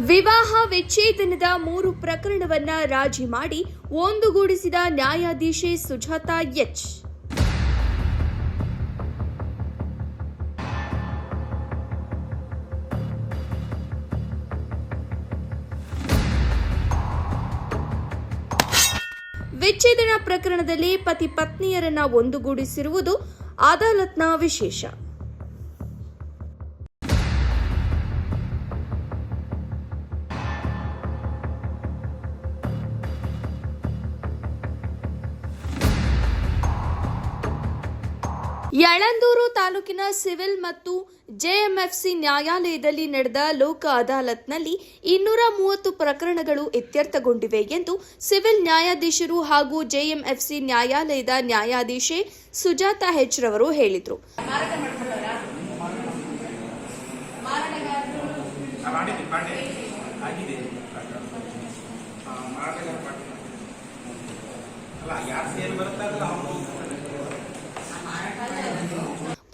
ವಿವಾಹ ವಿಚ್ಛೇದನದ ಮೂರು ಪ್ರಕರಣವನ್ನ ರಾಜಿ ಮಾಡಿ ಒಂದುಗೂಡಿಸಿದ ನ್ಯಾಯಾಧೀಶೆ ಸುಜಾತಾ ಎಚ್. ವಿಚ್ಛೇದನ ಪ್ರಕರಣದಲ್ಲಿ ಪತಿ ಪತ್ನಿಯರನ್ನ ಒಂದುಗೂಡಿಸಿರುವುದು ಅದಾಲತ್ನ ವಿಶೇಷ. ಯಳಂದೂರು ತಾಲೂಕಿನ ಸಿವಿಲ್ ಮತ್ತು ಜೆಎಂಎಫ್ಸಿ ನ್ಯಾಯಾಲಯದಲ್ಲಿ ನಡೆದ ಲೋಕ ಅದಾಲತ್ನಲ್ಲಿ ಇನ್ನೂರ ಮೂವತ್ತು ಪ್ರಕರಣಗಳು ಇತ್ಯರ್ಥಗೊಂಡಿವೆ ಎಂದು ಸಿವಿಲ್ ನ್ಯಾಯಾಧೀಶರು ಹಾಗೂ ಜೆಎಂಎಫ್ಸಿ ನ್ಯಾಯಾಲಯದ ನ್ಯಾಯಾಧೀಶೆ ಸುಜಾತಾ ಹೆಚ್ ರವರು ಹೇಳಿದರು ಅಲ್ಲ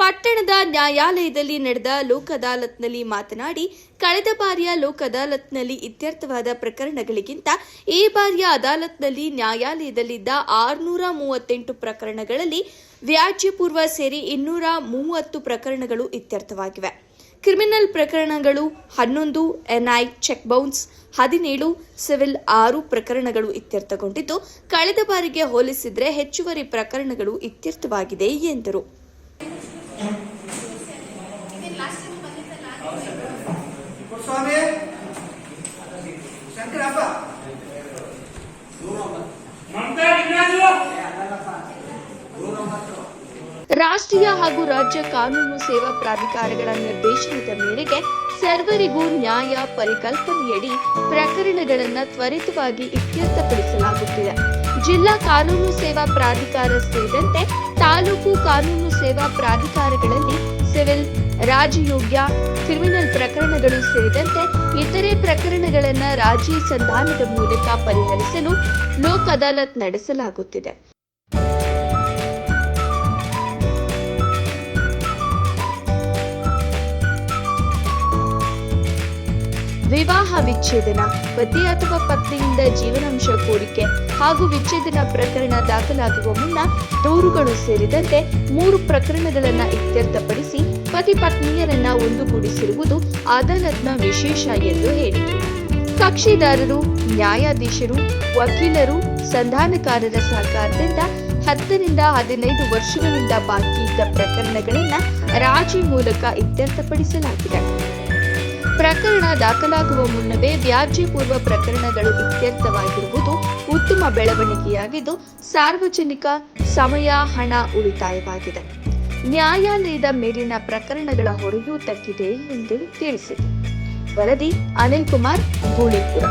ಪಟ್ಟಣದ ನ್ಯಾಯಾಲಯದಲ್ಲಿ ನಡೆದ ಲೋಕ್ ಅದಾಲತ್ನಲ್ಲಿ ಮಾತನಾಡಿ, ಕಳೆದ ಬಾರಿಯ ಲೋಕ್ ಅದಾಲತ್ನಲ್ಲಿ ಇತ್ಯರ್ಥವಾದ ಪ್ರಕರಣಗಳಿಗಿಂತ ಈ ಬಾರಿಯ ಅದಾಲತ್ನಲ್ಲಿ ನ್ಯಾಯಾಲಯದಲ್ಲಿದ್ದ ಆರುನೂರ ಮೂವತ್ತೆಂಟು ಪ್ರಕರಣಗಳಲ್ಲಿ ವ್ಯಾಜ್ಯಪೂರ್ವ ಸೇರಿ ಇನ್ನೂರ ಮೂವತ್ತು ಪ್ರಕರಣಗಳು ಇತ್ಯರ್ಥವಾಗಿವೆ. ಕ್ರಿಮಿನಲ್ ಪ್ರಕರಣಗಳು ಹನ್ನೊಂದು, ಎನ್ಐ, ಚೆಕ್ ಬೌನ್ಸ್, ಹದಿನೇಳು, ಸಿವಿಲ್ ಆರು ಪ್ರಕರಣಗಳು ಇತ್ಯರ್ಥಗೊಂಡಿದ್ದು, ಕಳೆದ ಬಾರಿಗೆ ಹೋಲಿಸಿದರೆ ಹೆಚ್ಚುವರಿ ಪ್ರಕರಣಗಳು ಇತ್ಯರ್ಥವಾಗಿದೆ ಎಂದರು. ಶಂಕರಪ್ಪ ರಾಷ್ಟ್ರೀಯ ಹಾಗೂ ರಾಜ್ಯ ಕಾನೂನು ಸೇವಾ ಪ್ರಾಧಿಕಾರಗಳ ನಿರ್ದೇಶನದ ಮೇರೆಗೆ ಸರ್ವರಿಗೂ ನ್ಯಾಯ ಪರಿಕಲ್ಪನೆಯಡಿ ಪ್ರಕರಣಗಳನ್ನು ತ್ವರಿತವಾಗಿ ಇತ್ಯರ್ಥಪಡಿಸಲಾಗುತ್ತಿದೆ. ಜಿಲ್ಲಾ ಕಾನೂನು ಸೇವಾ ಪ್ರಾಧಿಕಾರ ಸೇರಿದಂತೆ ತಾಲೂಕು ಕಾನೂನು ಸೇವಾ ಪ್ರಾಧಿಕಾರಗಳಲ್ಲಿ ಸಿವಿಲ್ ರಾಜಯೋಗ್ಯ ಕ್ರಿಮಿನಲ್ ಪ್ರಕರಣಗಳು ಸೇರಿದಂತೆ ಇತರೆ ಪ್ರಕರಣಗಳನ್ನು ರಾಜಿ ಸಂಧಾನದ ಮೂಲಕ ಪರಿಹರಿಸಲು ಲೋಕ್ ಅದಾಲತ್ ನಡೆಸಲಾಗುತ್ತಿದೆ. ವಿವಾಹ ವಿಚ್ಛೇದನ, ಪತಿ ಅಥವಾ ಪತ್ನಿಯಿಂದ ಜೀವನಾಂಶ ಕೋರಿಕೆ ಹಾಗೂ ವಿಚ್ಛೇದನ ಪ್ರಕರಣ ದಾಖಲಾಗುವ ಮುನ್ನ ದೂರುಗಳು ಸೇರಿದಂತೆ ಮೂರು ಪ್ರಕರಣಗಳನ್ನು ಇತ್ಯರ್ಥಪಡಿಸಿ ಪತಿ ಪತ್ನಿಯರನ್ನ ಒಂದುಗೂಡಿಸಿರುವುದು ಅದಾಲತ್ನ ವಿಶೇಷ ಎಂದು ಹೇಳಿತು ಕಕ್ಷಿದಾರರು ನ್ಯಾಯಾಧೀಶರು, ವಕೀಲರು, ಸಂಧಾನಕಾರರ ಸಹಕಾರದಿಂದ ಹತ್ತರಿಂದ ಹದಿನೈದು ವರ್ಷಗಳಿಂದ ಬಾಕಿ ಇದ್ದ ಪ್ರಕರಣಗಳನ್ನು ರಾಜಿ ಮೂಲಕ ಇತ್ಯರ್ಥಪಡಿಸಲಾಗಿದೆ. ಪ್ರಕರಣ ದಾಖಲಾಗುವ ಮುನ್ನವೇ ವ್ಯಾಜ್ಯಪೂರ್ವ ಪ್ರಕರಣಗಳು ಇತ್ಯರ್ಥವಾಗಿರುವುದು ಉತ್ತಮ ಬೆಳವಣಿಗೆಯಾಗಿದ್ದು ಸಾರ್ವಜನಿಕ ಸಮಯ, ಹಣ ಉಳಿತಾಯವಾಗಿದೆ. ನ್ಯಾಯಾಲಯದ ಮೇಲಿನ ಪ್ರಕರಣಗಳ ಹೊರೆಯೂ ತಟ್ಟಿದೆ ಎಂದು ತಿಳಿಸಿದೆ. ವರದಿ ಅನಿಲ್ ಕುಮಾರ್ ಗೂಳಿಪುರ